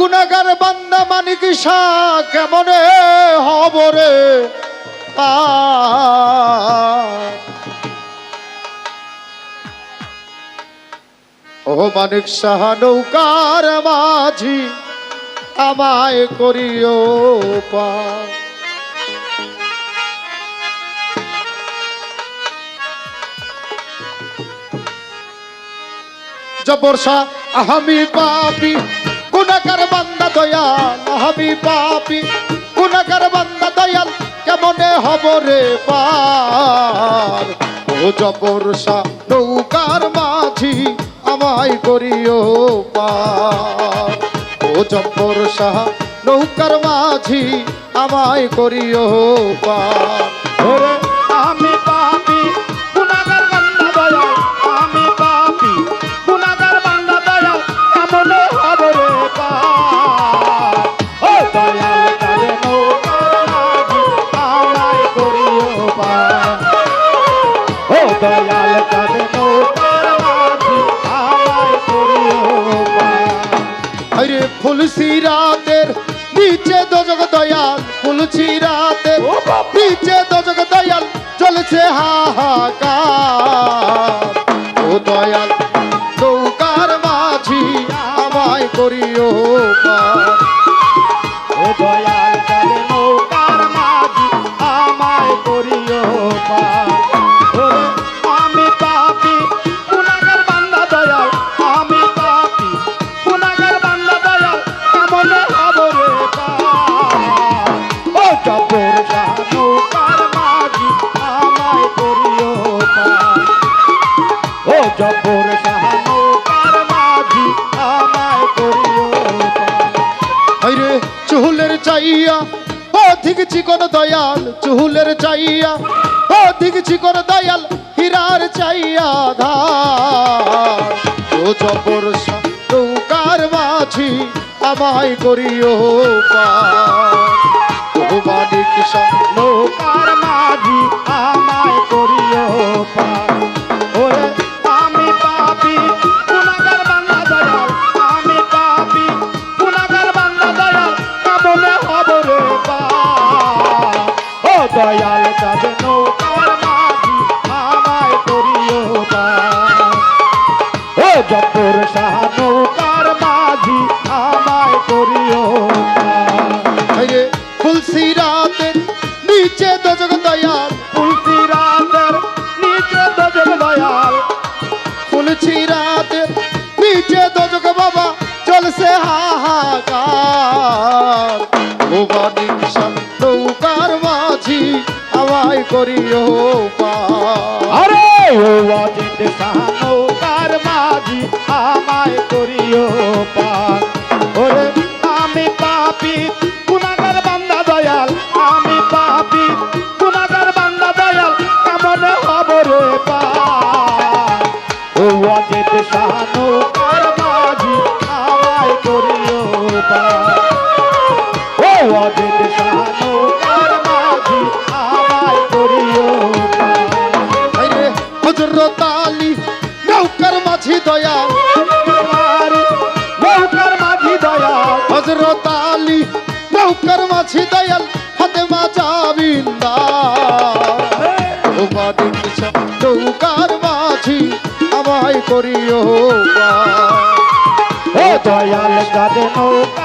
গুণাগার বান্দা মানিক শাহ, কেমনে হব রে? ও মানিক শাহ, নৌকার মাঝি, আমায় করিও পা। জবরসা আমি পাপি গুণাকার বান্দা দয়াল আমি পাপি। গুণাকার বান্দা দয়াল, কেমনে হব রে পার? ও জবরসা নৌকার মাঝি, আমায় করিও পার। ও জবরসা নৌকার মাঝি, আমায় করিও পার। আমি আরে ফুলসি রাতের নিচে দজগ দয়াল ফুলসি রাতের। নিচে ও জবর শাহ নৌকার মাঝি আমায় করিও আরে চুহুলের চাইয়া, অধিক চিকন দয়াল, চুহুলের চাইয়া, অধিক চিকন দয়াল, হীরার চাইয়া ধার ও মাঝি আমায় করিও পার পার ও দয়াল কাজ নৌকার মাঝি আমায় করিও ও জপুর শাহ নৌকার মাঝি আমায় করিও পার রাতের নিচে দজগ দয়াল। তুলসী রাতের নিচে দজক দয়াল। ফুলছি রাতের নিচে দজক বাবা চলছে হাহাকার। ও করিও আরে ও অজিত নৌকার মাঝি আমায় করিও পার ওরে আমি পাপি গুনাগার বান্দা দয়াল। আমি পাপি গুনাগার বান্দা দয়াল কেমন হব রে ও অজিত নৌকার আমার নৌকার মাঝি দয়াল। হজরত আলী নৌকার মাঝি দয়াল ফাতেমা জাবিন্দা ও নৌকার মাঝি আমায় করিও ও দয়াল কাঁদে নৌকার